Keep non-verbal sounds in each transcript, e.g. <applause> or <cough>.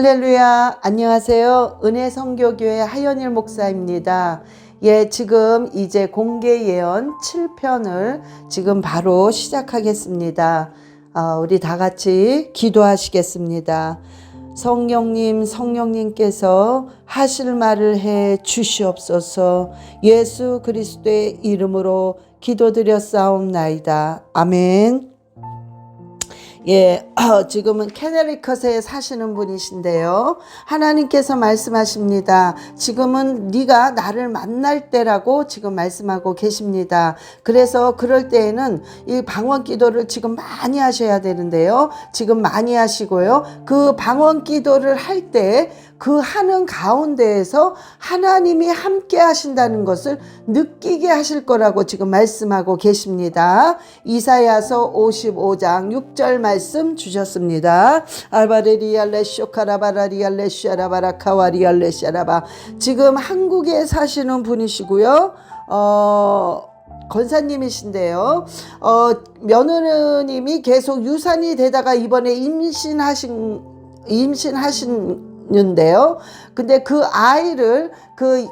할렐루야. 안녕하세요. 은혜 성교교회 하연일 목사입니다. 예, 지금 이제 공개 예언 7편을 지금 바로 시작하겠습니다. 어, 우리 다 같이 기도하시겠습니다. 성령님, 성령님께서 하실 말을 해 주시옵소서 예수 그리스도의 이름으로 기도드렸사옵나이다. 아멘. 예, <clears throat> 지금은 캐네리컷에 사시는 분이신데요. 하나님께서 말씀하십니다. 지금은 네가 나를 만날 때라고 지금 말씀하고 계십니다. 그래서 그럴 때에는 이 방언 기도를 지금 많이 하셔야 되는데요. 지금 많이 하시고요. 그 방언 기도를 할 때 그 하는 가운데에서 하나님이 함께 하신다는 것을 느끼게 하실 거라고 지금 말씀하고 계십니다. 이사야서 55장 6절 말씀 주셨습니다. 알바레리알레 쇼카라바라리알레 샤라바라 카와리알레 샤라바 지금 한국에 사시는 분이시고요. 어 권사님이신데요. 어, 며느님이 계속 유산이 되다가 이번에 임신하신 임신하신 는데요. 근데 그 아이를 그,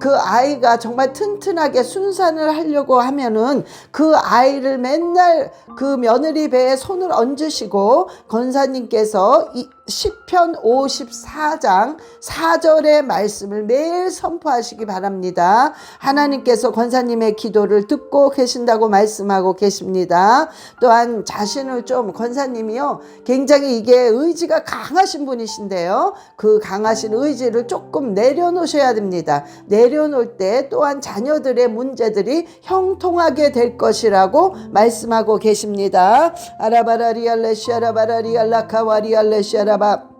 그 아이가 정말 튼튼하게 순산을 하려고 하면은 그 아이를 맨날 그 며느리 배에 손을 얹으시고 권사님께서 이 10편 54장 4절의 말씀을 매일 선포하시기 바랍니다. 하나님께서 권사님의 기도를 듣고 계신다고 말씀하고 계십니다. 또한 자신을 좀 권사님이요. 굉장히 이게 의지가 강하신 분이신데요. 그 강하신 의지 를 조금 내려놓으셔야 됩니다. 내려놓을 때 또한 자녀들의 문제들이 형통하게 될 것이라고 말씀하고 계십니다. 아라바라 리알레시 아라바라 리알라카와 리알레시 아라바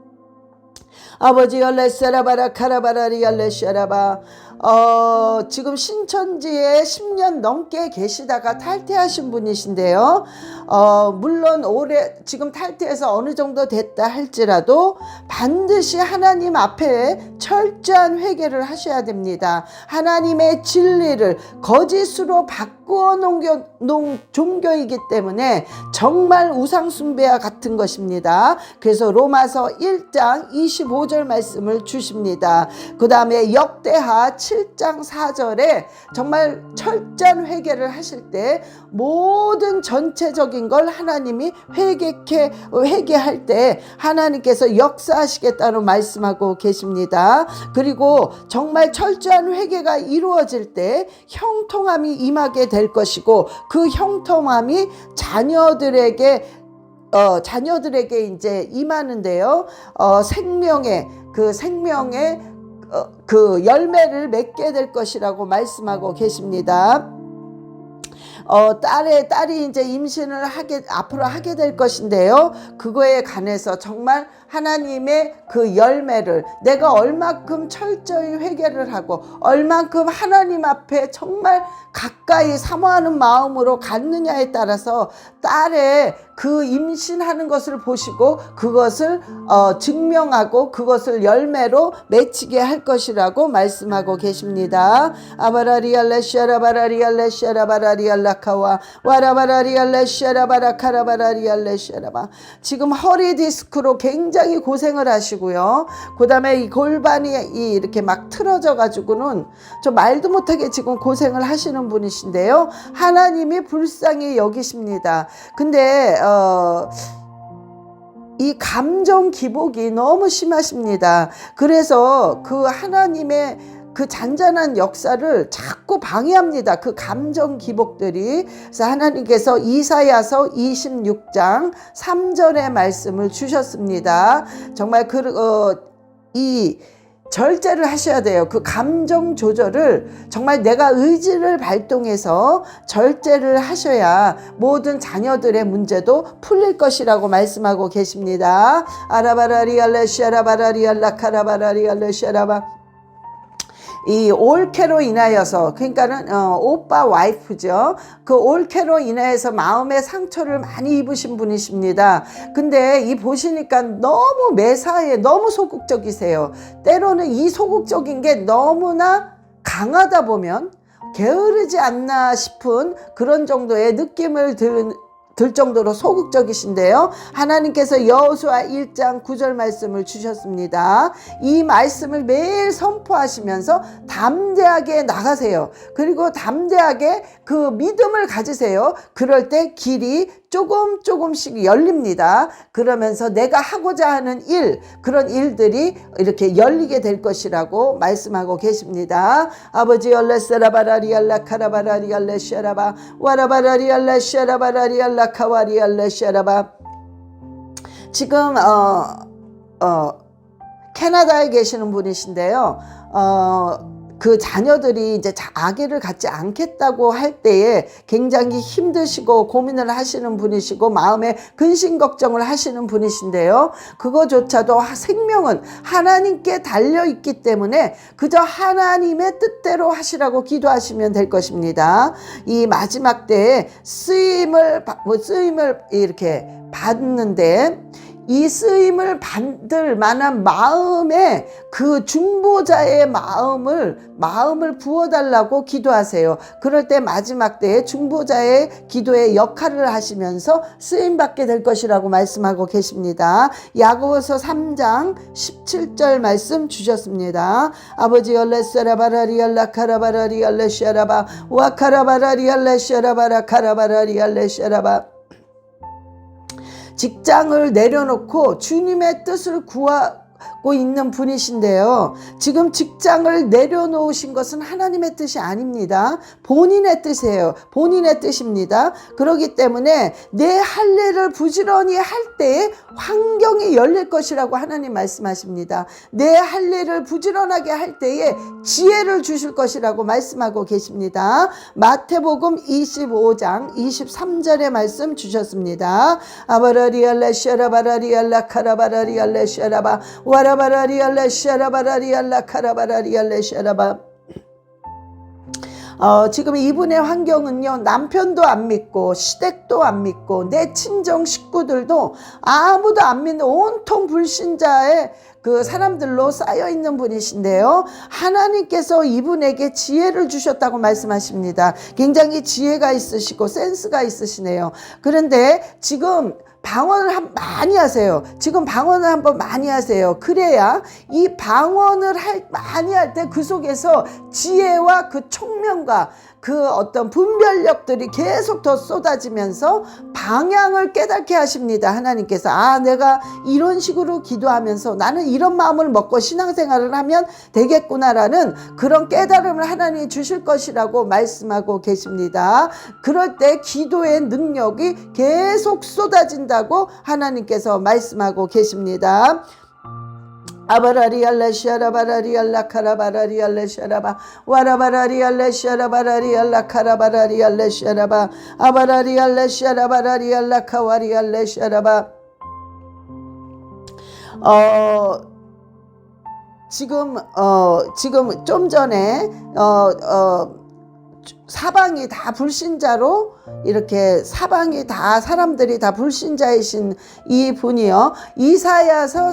아버지 알레세라바라 카라바라 리 알레시 아라바 어, 지금 신천지에 10년 넘게 계시다가 탈퇴하신 분이신데요. 어, 물론 올해 지금 탈퇴해서 어느 정도 됐다 할지라도 반드시 하나님 앞에 철저한 회개를 하셔야 됩니다. 하나님의 진리를 거짓으로 바꾸어 놓은 종교이기 때문에 정말 우상숭배와 같은 것입니다. 그래서 로마서 1장 25절 말씀을 주십니다. 그 다음에 역대하 7장 4절에 정말 철저한 회개를 하실 때 모든 전체적인 걸 하나님이 회개케 회개할 때 하나님께서 역사하시겠다는 말씀하고 계십니다. 그리고 정말 철저한 회개가 이루어질 때 형통함이 임하게 될 것이고 그 형통함이 자녀들에게 어, 자녀들에게 이제 임하는데요. 어, 생명의 그 생명의 어, 그 열매를 맺게 될 것이라고 말씀하고 계십니다. 어, 딸의 딸이 이제 임신을 하게 앞으로 하게 될 것인데요. 그거에 관해서 정말 하나님의 그 열매를 내가 얼만큼 철저히 회개를 하고 얼만큼 하나님 앞에 정말 가까이 사모하는 마음으로 갔느냐에 따라서 딸의 그 임신하는 것을 보시고 그것을 어, 증명하고 그것을 열매로 맺히게 할 것이라고 말씀하고 계십니다. 아바라리알레시아라바라리알레시아라바라리알라카와 와라바라리알레시아라바라카라바라리알레시아라바 지금 허리 디스크로 굉장히 고생을 하시고요. 그 다음에 이 골반이 이 이렇게 막 틀어져 가지고는 좀 말도 못하게 지금 고생을 하시는 분이신데요. 하나님이 불쌍히 여기십니다. 근데 어, 이 감정 기복이 너무 심하십니다. 그래서 그 하나님의 그 잔잔한 역사를 자꾸 방해합니다. 그 감정 기복들이. 그래서 하나님께서 이사야서 26장 3절의 말씀을 주셨습니다. 정말 그, 어, 이 절제를 하셔야 돼요. 그 감정 조절을 정말 내가 의지를 발동해서 절제를 하셔야 모든 자녀들의 문제도 풀릴 것이라고 말씀하고 계십니다. 아라바라리알레시아라바라리알라 카라바라리알레시아라바 이 올케로 인하여서 그러니까는 어, 오빠 와이프죠. 그 올케로 인하여서 마음의 상처를 많이 입으신 분이십니다. 근데 이 보시니까 너무 매사에 너무 소극적이세요. 때로는 이 소극적인 게 너무나 강하다 보면 게으르지 않나 싶은 그런 정도의 느낌을 들 들 정도로 소극적이신데요. 하나님께서 여호수아 1장 9절 말씀을 주셨습니다. 이 말씀을 매일 선포하시면서 담대하게 나가세요. 그리고 담대하게 그 믿음을 가지세요. 그럴 때 길이 조금 조금씩 열립니다. 그러면서 내가 하고자 하는 일, 그런 일들이 이렇게 열리게 될 것이라고 말씀하고 계십니다. 아버지 얼레세라바라리알라 카라바라리알레 샤라바 와라바라리알레 샤라바라리알라 카와리알레 샤라바 지금 어, 어, 캐나다에 계시는 분이신데요. 어, 그 자녀들이 이제 자- 아기를 갖지 않겠다고 할 때에 굉장히 힘드시고 고민을 하시는 분이시고 마음에 근심 걱정을 하시는 분이신데요. 그거조차도 하- 생명은 하나님께 달려 있기 때문에 그저 하나님의 뜻대로 하시라고 기도하시면 될 것입니다. 이 마지막 때에 쓰임을 받- 뭐 쓰임을 이렇게 받는데 이 쓰임을 받을 만한 마음에 그 중보자의 마음을 마음을 부어달라고 기도하세요. 그럴 때 마지막 때에 중보자의 기도의 역할을 하시면서 쓰임 받게 될 것이라고 말씀하고 계십니다. 야고보서 3장 17절 말씀 주셨습니다. 아버지 와카라바라리알레시아라바라 카라바라리알레시아라바 직장을 내려놓고 주님의 뜻을 구하 고 있는 분이신데요. 지금 직장을 내려놓으신 것은 하나님의 뜻이 아닙니다. 본인의 뜻이에요. 본인의 뜻입니다. 그렇기 때문에 내 할례를 부지런히 할 때에 환경이 열릴 것이라고 하나님 말씀하십니다. 내 할례를 부지런하게 할 때에 지혜를 주실 것이라고 말씀하고 계십니다. 마태복음 25장 23절의 말씀 주셨습니다. 아바라리알라 샤라바라리알라 카라바라리알라 샤라바 와라 바라리알라 샤라바라리알라 카라바라리알라 샤라바 어, 지금 이분의 환경은요, 남편도 안 믿고, 시댁도 안 믿고, 내 친정 식구들도 아무도 안 믿는 온통 불신자의 그 사람들로 쌓여 있는 분이신데요. 하나님께서 이분에게 지혜를 주셨다고 말씀하십니다. 굉장히 지혜가 있으시고 센스가 있으시네요. 그런데 지금 방언을 한, 많이 하세요. 지금 방언을 한번 많이 하세요. 그래야 이 방언을 할, 많이 할 때 그 속에서 지혜와 그 총명과 그 어떤 분별력들이 계속 더 쏟아지면서 방향을 깨닫게 하십니다. 하나님께서 아 내가 이런 식으로 기도하면서 나는 이런 마음을 먹고 신앙생활을 하면 되겠구나라는 그런 깨달음을 하나님이 주실 것이라고 말씀하고 계십니다. 그럴 때 기도의 능력이 계속 쏟아진다고 하나님께서 말씀하고 계십니다. 아바라리알라 샤라바라리알라 카라바라리알라 샤라바 와라바라리알라 샤라바라리알라 카라바라리알라 샤라바 아바라리알라 샤라바라리알라 카와리알라 샤라바 어 지금 어 지금 좀 전에 어어 사방이 다 불신자로 이렇게 사방이 다 사람들이 다 불신자이신 이 분이요. 이사야서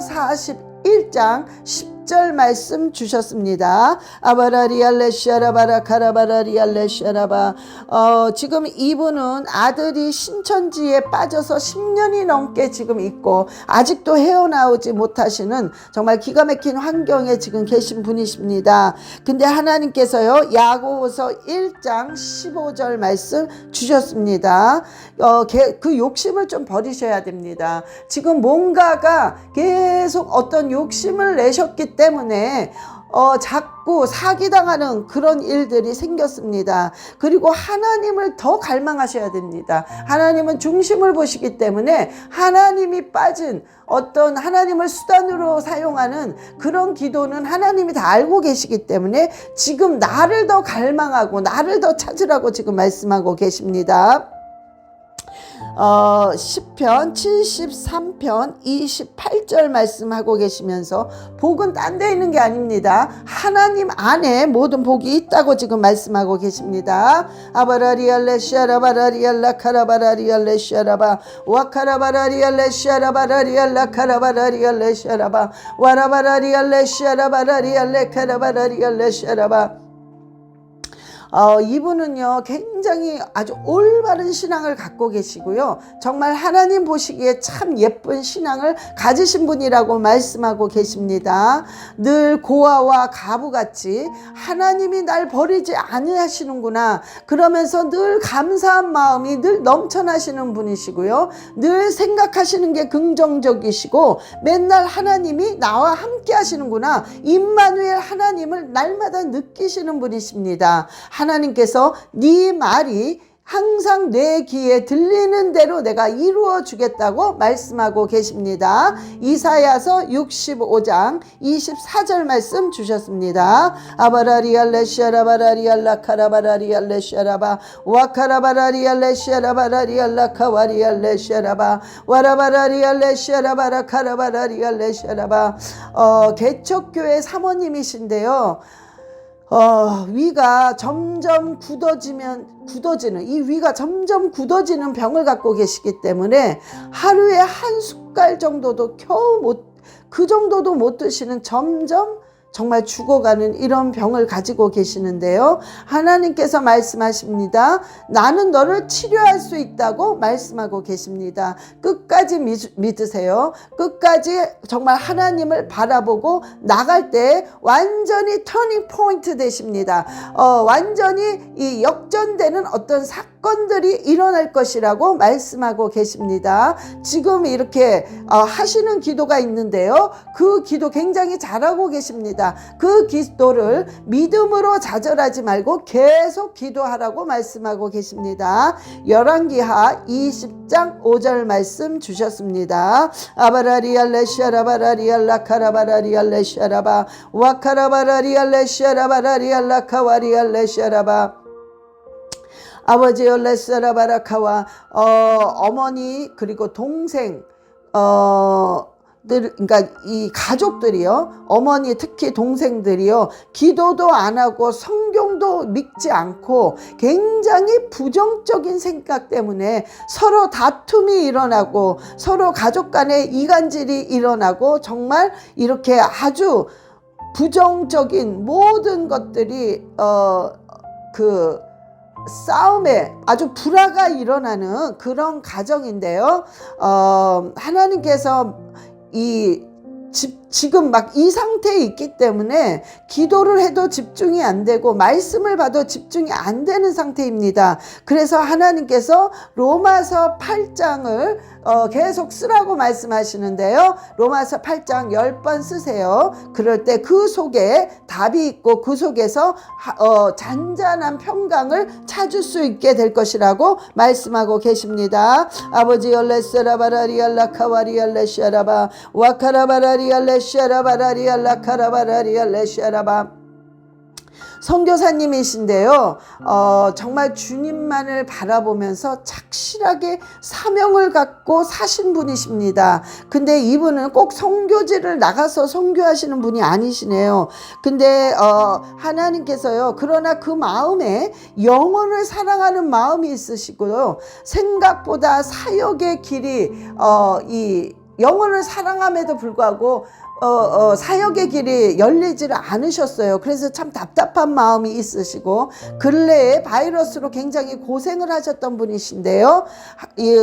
41장 10 절 말씀 주셨습니다. 아바라리알레시아라바라 카라바라리알레시아라바 어, 지금 이분은 아들이 신천지에 빠져서 10년이 넘게 지금 있고 아직도 헤어나오지 못하시는 정말 기가 막힌 환경에 지금 계신 분이십니다. 근데 하나님께서요 야고보서 1장 15절 말씀 주셨습니다. 어, 개- 그 욕심을 좀 버리셔야 됩니다. 지금 뭔가가 계속 어떤 욕심을 내셨기 때문에 어, 자꾸 사기당하는 그런 일들이 생겼습니다. 그리고 하나님을 더 갈망하셔야 됩니다. 하나님은 중심을 보시기 때문에 하나님이 빠진 어떤 하나님을 수단으로 사용하는 그런 기도는 하나님이 다 알고 계시기 때문에 지금 나를 더 갈망하고 나를 더 찾으라고 지금 말씀하고 계십니다. 어, 10편 73편 28절 말씀하고 계시면서 복은 딴 데 있는 게 아닙니다. 하나님 안에 모든 복이 있다고 지금 말씀하고 계십니다. 아바라리알레 샤라바라리알라 카라바라리알레 샤라바 와카라바라리알레 샤라바라리알라 카라바라리알레 샤라바 와라바라리알레 샤라바라리알레 카라바라리알레 샤라바 어, 이분은요, 굉장히 아주 올바른 신앙을 갖고 계시고요. 정말 하나님 보시기에 참 예쁜 신앙을 가지신 분이라고 말씀하고 계십니다. 늘 고아와 가부같이 하나님이 날 버리지 아니하시는구나. 그러면서 늘 감사한 마음이 늘 넘쳐나시는 분이시고요. 늘 생각하시는 게 긍정적이시고 맨날 하나님이 나와 함께 하시는구나. 임마누엘 하나님을 날마다 느끼시는 분이십니다. 하나님께서 네 말이 항상 내 귀에 들리는 대로 내가 이루어 주겠다고 말씀하고 계십니다. 이사야서 65장 24절 말씀 주셨습니다. 아바라리알레시아라바라리알라 카라바라리알레시아라바 와카라바라리알레시아라바라리알라 카와리알레시아라바 와라바라리알레시아라바라 카라바라리알레시아라바 어, 개척교회 사모님이신데요. 어, 위가 점점 굳어지면 굳어지는 이 위가 점점 굳어지는 병을 갖고 계시기 때문에 하루에 한 숟갈 정도도 겨우 못 그 정도도 못 드시는 점점 정말 죽어가는 이런 병을 가지고 계시는데요. 하나님께서 말씀하십니다. 나는 너를 치료할 수 있다고 말씀하고 계십니다. 끝까지 믿, 믿으세요. 끝까지 정말 하나님을 바라보고 나갈 때 완전히 터닝 포인트 되십니다. 어, 완전히 이 역전되는 어떤 사건 들이 일어날 것이라고 말씀하고 계십니다. 지금 이렇게 어, 하시는 기도가 있는데요. 그 기도 굉장히 잘하고 계십니다. 그 기도를 믿음으로 좌절하지 말고 계속 기도하라고 말씀하고 계십니다. 열왕기하 20장 5절 말씀 주셨습니다. 아바라리알레시아라바라리알라카라바라리알레시아라바 와카라바라리알레시아라바라리알라카와리알레시아라바 아버지 열레스라바라카와 어, 어머니 그리고 동생 어 들, 그러니까 이 가족들이요, 어머니 특히 동생들이요, 기도도 안 하고 성경도 믿지 않고 굉장히 부정적인 생각 때문에 서로 다툼이 일어나고 서로 가족 간에 이간질이 일어나고 정말 이렇게 아주 부정적인 모든 것들이 어그 싸움에 아주 불화가 일어나는 그런 가정인데요. 어, 하나님께서 이 집, 지금 막 이 상태에 있기 때문에 기도를 해도 집중이 안 되고 말씀을 봐도 집중이 안 되는 상태입니다. 그래서 하나님께서 로마서 8장을 어, 계속 쓰라고 말씀하시는데요. 로마서 8장 10번 쓰세요. 그럴 때 그 속에 답이 있고 그 속에서 하, 어, 잔잔한 평강을 찾을 수 있게 될 것이라고 말씀하고 계십니다. 아버지 열레스라바라리알라카와리알레시아라바 와카라바라리알레 시아라바라리알라 카라바라리알레시아라바 선교사님이신데요. 어, 정말 주님만을 바라보면서 착실하게 사명을 갖고 사신 분이십니다. 근데 이분은 꼭 선교지를 나가서 선교하시는 분이 아니시네요. 근데 어, 하나님께서요. 그러나 그 마음에 영혼을 사랑하는 마음이 있으시고요. 생각보다 사역의 길이 어, 이 영혼을 사랑함에도 불구하고 어, 어, 사역의 길이 열리지를 않으셨어요. 그래서 참 답답한 마음이 있으시고 근래에 바이러스로 굉장히 고생을 하셨던 분이신데요. 하, 이,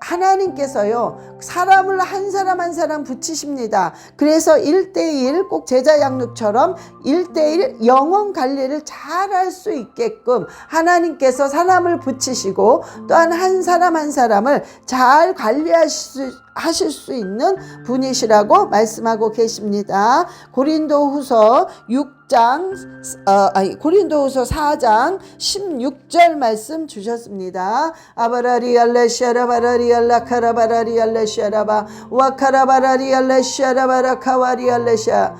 하나님께서요 사람을 한 사람 한 사람 붙이십니다. 그래서 일대일꼭 제자 양육처럼 일대일 영혼 관리를 잘 할 수 있게끔 하나님께서 사람을 붙이시고 또한 한 사람 한 사람을 잘 관리하실 수 하실 수 있는 분이시라고 말씀하고 계십니다. 고린도 후서 6장, 어, 아니, 고린도 후서 4장 16절 말씀 주셨습니다. 아바라리알레시아라바라리알라 카라바라리알레시아라바 와카라바라리알레시아라바라 카와리알레시아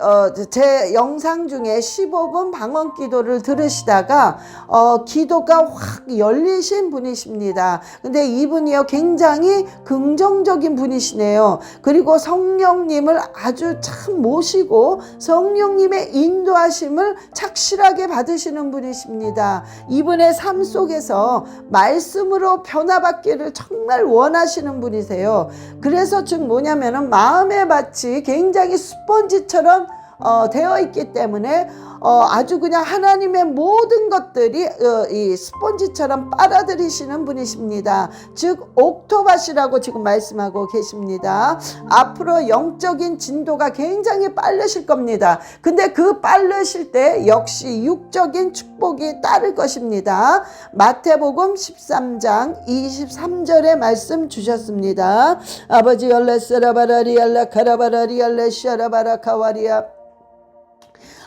어, 어, 제 영상 중에 15분 방언 기도를 들으시다가 어, 기도가 확 열리신 분이십니다. 근데 이분이요 굉장히 긍정적인 분이시네요. 그리고 성령님을 아주 참 모시고 성령님의 인도하심을 착실하게 받으시는 분이십니다. 이분의 삶 속에서 말씀으로 변화받기를 정말 원하시는 분이세요. 그래서 즉 뭐냐면은 마음의 밭이 굉장히 스펀지처럼 어, 되어 있기 때문에 어, 아주 그냥 하나님의 모든 것들이 어, 이 스펀지처럼 빨아들이시는 분이십니다. 즉 옥토바시라고 지금 말씀하고 계십니다. 앞으로 영적인 진도가 굉장히 빠르실 겁니다. 근데 그 빠르실 때 역시 육적인 축복이 따를 것입니다. 마태복음 13장 23절의 말씀 주셨습니다. 아버지 열레스라바라리알라 카라바라리알레 샤라바라 카와리아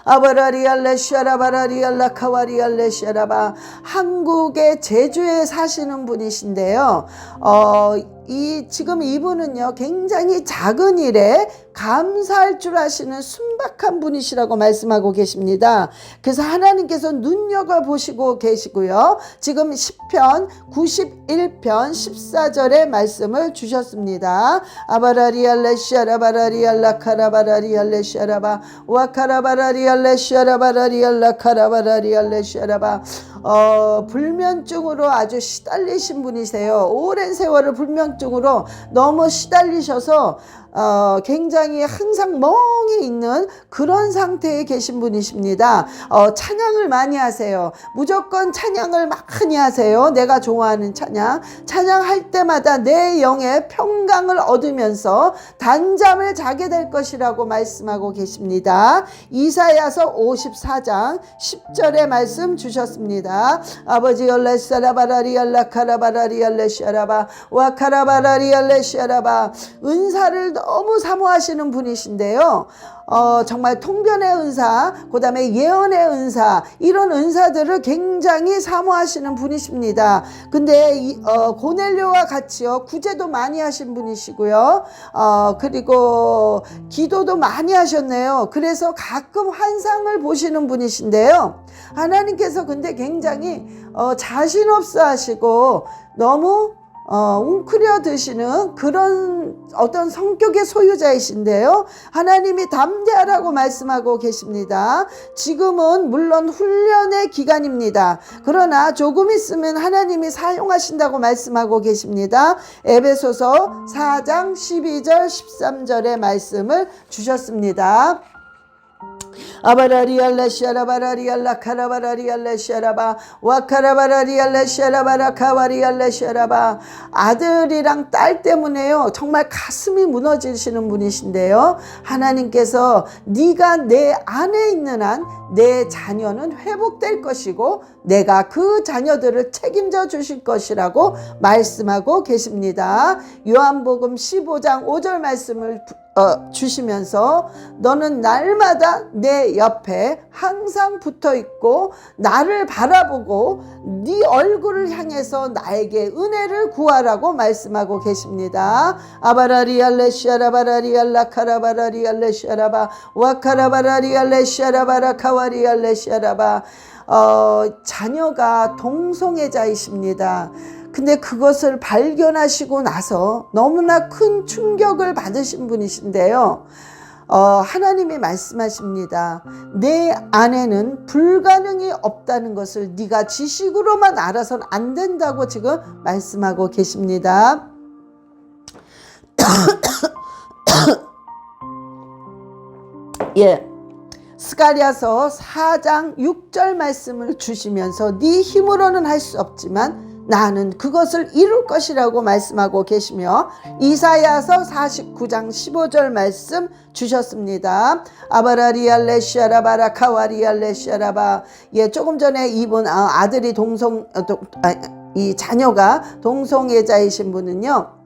아바라리알레 샤라바라리알라 카와리알레 샤라바 한국의 제주에 사시는 분이신데요. 어, 이 지금 이분은요 굉장히 작은 일에 감사할 줄 아시는 순박한 분이시라고 말씀하고 계십니다. 그래서 하나님께서 눈여겨 보시고 계시고요. 지금 10편 91편 14절의 말씀을 주셨습니다. 아바라리알레 샤라바라리알라 카라바라리알레 샤라바 와카라바라리알레 샤라바라리알라 카라바라리알레 샤라바 어, 불면증으로 아주 시달리신 분이세요. 오랜 세월을 불면 증으로 너무 시달리셔서 어, 굉장히 항상 멍해 있는 그런 상태에 계신 분이십니다. 어, 찬양을 많이 하세요. 무조건 찬양을 많이 하세요. 내가 좋아하는 찬양. 찬양할 때마다 내 영의 평강을 얻으면서 단잠을 자게 될 것이라고 말씀하고 계십니다. 이사야서 54장 10절의 말씀 주셨습니다. 아버지 열레사라바라리 알라카라바라리 알레샤라바 와카라바라리 알레샤라바 은사를 너무 사모하시는 분이신데요. 어, 정말 통변의 은사, 그 다음에 예언의 은사, 이런 은사들을 굉장히 사모하시는 분이십니다. 근데, 이, 어, 고넬료와 같이요, 구제도 많이 하신 분이시고요, 어, 그리고 기도도 많이 하셨네요. 그래서 가끔 환상을 보시는 분이신데요. 하나님께서 근데 굉장히, 어, 자신 없어 하시고, 너무 어, 웅크려 드시는 그런 어떤 성격의 소유자이신데요. 하나님이 담대하라고 말씀하고 계십니다. 지금은 물론 훈련의 기간입니다. 그러나 조금 있으면 하나님이 사용하신다고 말씀하고 계십니다. 에베소서 4장 12절 13절의 말씀을 주셨습니다. 아바라리알라 샤라바라리알라 카라바라리알라 샤라바 와카라바라리알라 샤라바라 카와리알라 샤라바 아들이랑 딸 때문에요. 정말 가슴이 무너지시는 분이신데요. 하나님께서 네가 내 안에 있는 한 내 자녀는 회복될 것이고 내가 그 자녀들을 책임져 주실 것이라고 말씀하고 계십니다. 요한복음 15장 5절 말씀을 어, 주시면서 너는 날마다 내 옆에 항상 붙어 있고 나를 바라보고 네 얼굴을 향해서 나에게 은혜를 구하라고 말씀하고 계십니다. 아바라리알레 샤라바라리알라 카라바라리알레 샤라바 와카라바라리알레 샤라바라 카와리알레 샤라바 어, 자녀가 동성애자이십니다. 근데 그것을 발견하시고 나서 너무나 큰 충격을 받으신 분이신데요. 어, 하나님이 말씀하십니다. 내 안에는 불가능이 없다는 것을 네가 지식으로만 알아서는 안 된다고 지금 말씀하고 계십니다. <coughs> 예. 스가리아서 4장 6절 말씀을 주시면서 네 힘으로는 할 수 없지만 나는 그것을 이룰 것이라고 말씀하고 계시며 이사야서 49장 15절 말씀 주셨습니다. 아바라리알레 샤라바라 카와리알레 샤라바 예 조금 전에 이분 아, 아들이 동성 어, 동, 아, 이 자녀가 동성애자이신 분은요.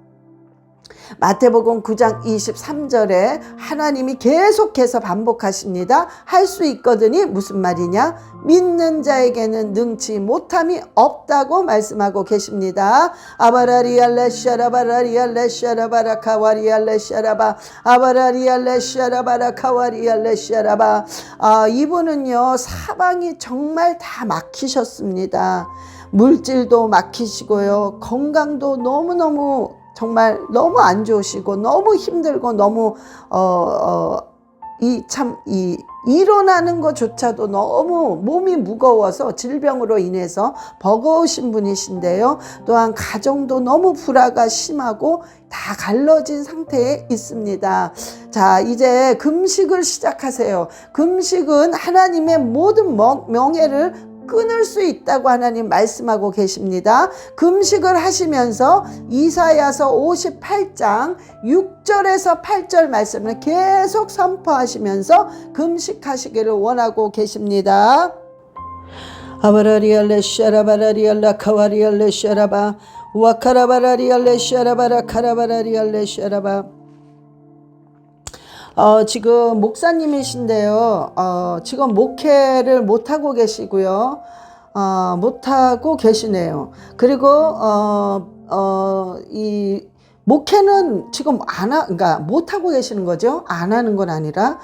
마태복음 9장 23절에 하나님이 계속해서 반복하십니다. 할 수 있거든이 무슨 말이냐? 믿는 자에게는 능치 못함이 없다고 말씀하고 계십니다. 아바라리알레 샤라바라리알레 샤라바라 카와리알레 샤라바 아바라리알레 샤라바라 카와리알레 샤라바 아, 이분은요 사방이 정말 다 막히셨습니다. 물질도 막히시고요. 건강도 너무너무 정말 너무 안 좋으시고 너무 힘들고 너무 어, 어, 이 참 이 일어나는 것조차도 너무 몸이 무거워서 질병으로 인해서 버거우신 분이신데요. 또한 가정도 너무 불화가 심하고 다 갈라진 상태에 있습니다. 자, 이제 금식을 시작하세요. 금식은 하나님의 모든 명- 명예를 끊을 수 있다고 하나님 말씀하고 계십니다. 금식을 하시면서 이사야서 58장 6절에서 8절 말씀을 계속 선포하시면서 금식하시기를 원하고 계십니다. 아바라리알레 샤라바라리알라 카와리알레 샤라바 와카라바라리알레 샤라바라 카라바라리알레 샤라바 어, 지금 목사님이신데요. 어, 지금 목회를 못하고 계시고요. 어, 못하고 계시네요. 그리고, 어, 어, 이, 목회는 지금 안 하, 그러니까 못하고 계시는 거죠. 안 하는 건 아니라.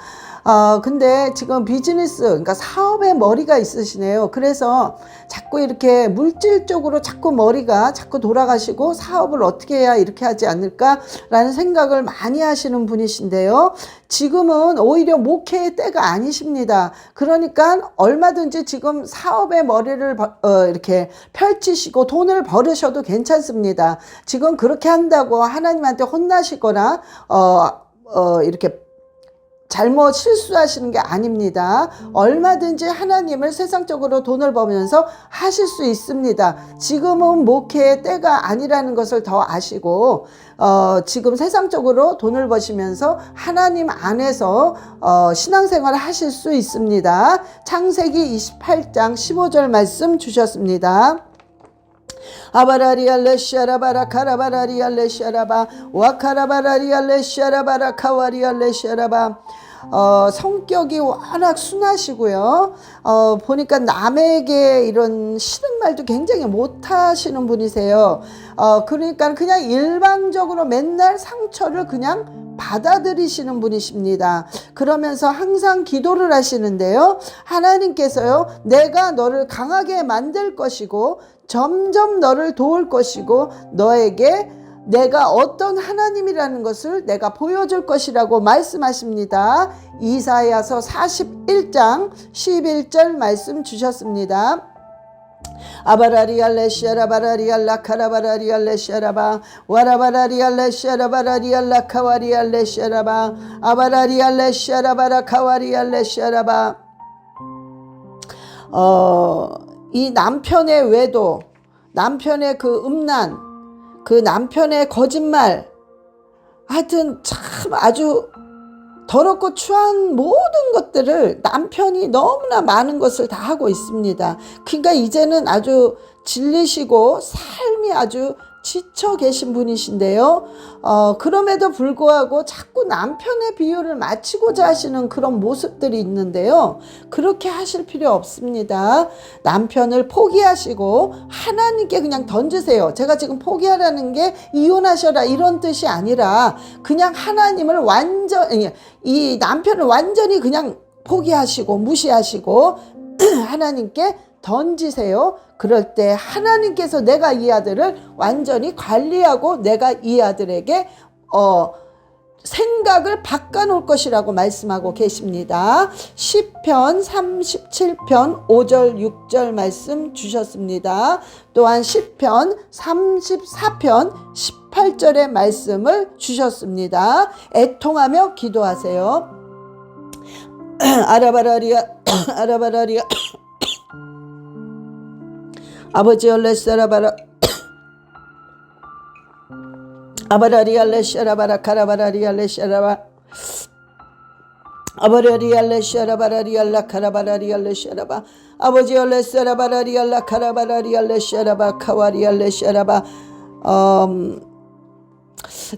어, 근데 지금 비즈니스, 그러니까 사업에 머리가 있으시네요. 그래서 자꾸 이렇게 물질적으로 자꾸 머리가 자꾸 돌아가시고 사업을 어떻게 해야 이렇게 하지 않을까라는 생각을 많이 하시는 분이신데요. 지금은 오히려 목회의 때가 아니십니다. 그러니까 얼마든지 지금 사업의 머리를 버- 어, 이렇게 펼치시고 돈을 벌으셔도 괜찮습니다. 지금 그렇게 한다고 하나님한테 혼나시거나 어, 어, 이렇게 잘못 실수하시는 게 아닙니다. 얼마든지 하나님을 세상적으로 돈을 벌면서 하실 수 있습니다. 지금은 목회의 때가 아니라는 것을 더 아시고 어, 지금 세상적으로 돈을 버시면서 하나님 안에서 어, 신앙생활을 하실 수 있습니다. 창세기 28장 15절 말씀 주셨습니다. 아바라리알레 샤라바라 카라바라리알레 샤라바 와카라바라리알레 샤라바라 카와리알레 샤라바 어, 성격이 워낙 순하시고요. 어, 보니까 남에게 이런 싫은 말도 굉장히 못하시는 분이세요. 어, 그러니까 그냥 일방적으로 맨날 상처를 그냥 받아들이시는 분이십니다. 그러면서 항상 기도를 하시는데요. 하나님께서요, 내가 너를 강하게 만들 것이고, 점점 너를 도울 것이고, 너에게 내가 어떤 하나님이라는 것을 내가 보여줄 것이라고 말씀하십니다. 이사야서 41장 11절 말씀 주셨습니다. 아바라리알레 샤라바라리알라 카라바라리알레 샤라바 와라바라리알레 샤라바라리알라 카와리알레 샤라바 아바라리알레 샤라바라 카와리알레 샤라바 어, 이 남편의 외도 남편의 그 음란 그 남편의 거짓말 하여튼 참 아주 더럽고 추한 모든 것들을 남편이 너무나 많은 것을 다 하고 있습니다. 그러니까 이제는 아주 질리시고 삶이 아주 지쳐 계신 분이신데요. 어, 그럼에도 불구하고 자꾸 남편의 비유를 맞추고자 하시는 그런 모습들이 있는데요. 그렇게 하실 필요 없습니다. 남편을 포기하시고 하나님께 그냥 던지세요. 제가 지금 포기하라는 게 이혼하셔라 이런 뜻이 아니라 그냥 하나님을 완전, 이 남편을 완전히 그냥 포기하시고 무시하시고 <clears throat> 하나님께 던지세요. 그럴 때 하나님께서 내가 이 아들을 완전히 관리하고 내가 이 아들에게 어 생각을 바꿔 놓을 것이라고 말씀하고 계십니다. 10편 37편 5절 6절 말씀 주셨습니다. 또한 10편 34편 18절의 말씀을 주셨습니다. 애통하며 기도하세요. <clears throat> 아라바라리아 <clears throat> 아라바라리아 <clears throat> 아버지 얼레 사라바라 아바라리알레 샤라바라 <coughs> 카라바라리알레 샤라바 아바라리알레 샤라바라리알라 카라바라리알레 샤라바 아버지 얼레 샤라바라리알라 카라바라리알레 샤라바 카와리알레 샤라바 음,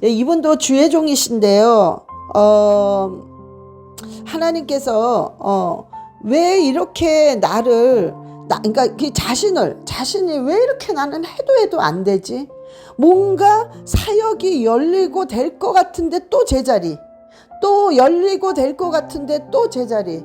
예, 이분도 주의 종이신데요. 어, 하나님께서 어, 왜 이렇게 나를 나, 그러니까 그 자신을 자신이 왜 이렇게 나는 해도 해도 안 되지? 뭔가 사역이 열리고 될 것 같은데 또 제자리, 또 열리고 될 것 같은데 또 제자리.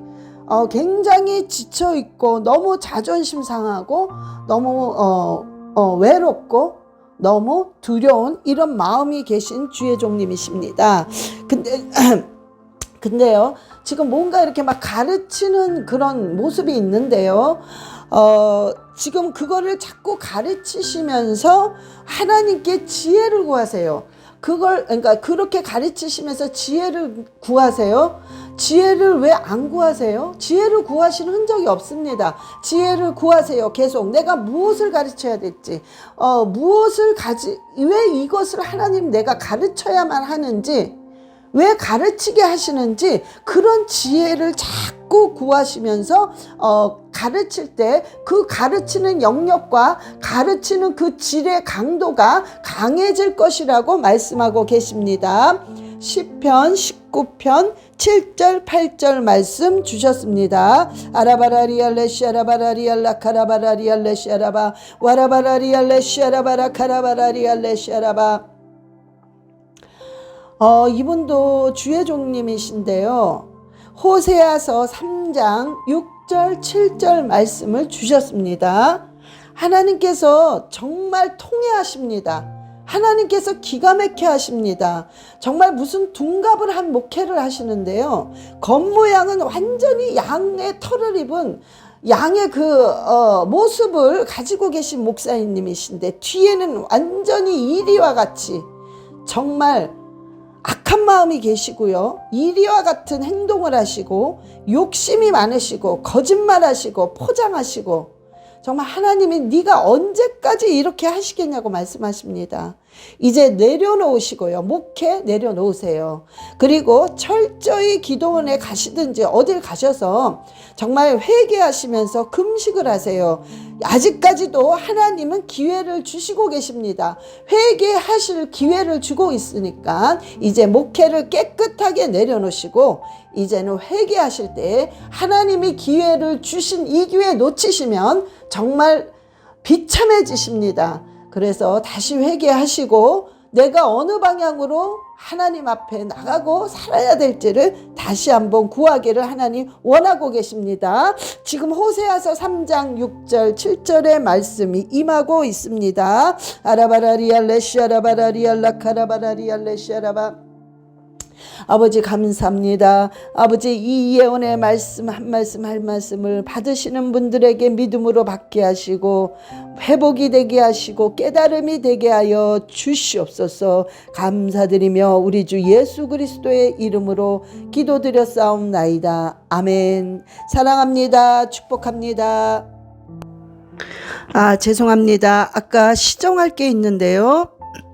어, 굉장히 지쳐 있고 너무 자존심 상하고 너무 어, 어, 외롭고 너무 두려운 이런 마음이 계신 주의 종님이십니다. 근데 <clears throat> 근데요, 지금 뭔가 이렇게 막 가르치는 그런 모습이 있는데요. 어, 지금 그거를 자꾸 가르치시면서 하나님께 지혜를 구하세요. 그걸 그러니까 그렇게 가르치시면서 지혜를 구하세요. 지혜를 왜 안 구하세요? 지혜를 구하시는 흔적이 없습니다. 지혜를 구하세요. 계속 내가 무엇을 가르쳐야 될지, 어, 무엇을 가지 왜 이것을 하나님 내가 가르쳐야만 하는지 왜 가르치게 하시는지 그런 지혜를 자꾸 구하시면서 어, 가르칠 때 그 가르치는 영역과 가르치는 그 질의 강도가 강해질 것이라고 말씀하고 계십니다. 10편 19편 7절 8절 말씀 주셨습니다. 아라바라리알레시 아라바라리알라 카라바라리알레시 아라바 와라바라리알레시 아라바라 카라바라리알레시 아라바 어, 이분도 주혜종님이신데요. 호세아서 3장 6절, 7절 말씀을 주셨습니다. 하나님께서 정말 통해하십니다. 하나님께서 기가 막혀 하십니다. 정말 무슨 둔갑을 한 목회를 하시는데요. 겉모양은 완전히 양의 털을 입은 양의 그 어, 모습을 가지고 계신 목사님이신데 뒤에는 완전히 이리와 같이 정말 악한 마음이 계시고요. 이리와 같은 행동을 하시고 욕심이 많으시고 거짓말하시고 포장하시고 정말 하나님이 네가 언제까지 이렇게 하시겠냐고 말씀하십니다. 이제 내려놓으시고요. 목회 내려놓으세요. 그리고 철저히 기도원에 가시든지 어딜 가셔서 정말 회개하시면서 금식을 하세요. 아직까지도 하나님은 기회를 주시고 계십니다. 회개하실 기회를 주고 있으니까 이제 목회를 깨끗하게 내려놓으시고 이제는 회개하실 때 하나님이 기회를 주신 이 기회 놓치시면 정말 비참해지십니다. 그래서 다시 회개하시고 내가 어느 방향으로 하나님 앞에 나가고 살아야 될지를 다시 한번 구하기를 하나님 원하고 계십니다. 지금 호세아서 3장 6절 7절의 말씀이 임하고 있습니다. 아라바라리알레시 아라바라리알라 카라바라리알레시 아라바 아버지 감사합니다. 아버지 이 예언의 말씀 한 말씀 한 말씀을 받으시는 분들에게 믿음으로 받게 하시고 회복이 되게 하시고 깨달음이 되게 하여 주시옵소서 감사드리며 우리 주 예수 그리스도의 이름으로 기도드렸사옵나이다. 아멘. 사랑합니다. 축복합니다. 아, 죄송합니다. 아까 시정할 게 있는데요.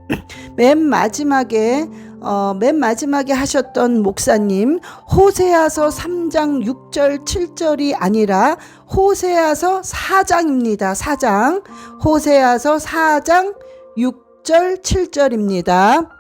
<clears throat> 맨 마지막에 어, 맨 마지막에 하셨던 목사님 호세아서 3장 6절 7절이 아니라 호세아서 4장입니다. 4장 호세아서 4장 6절 7절입니다.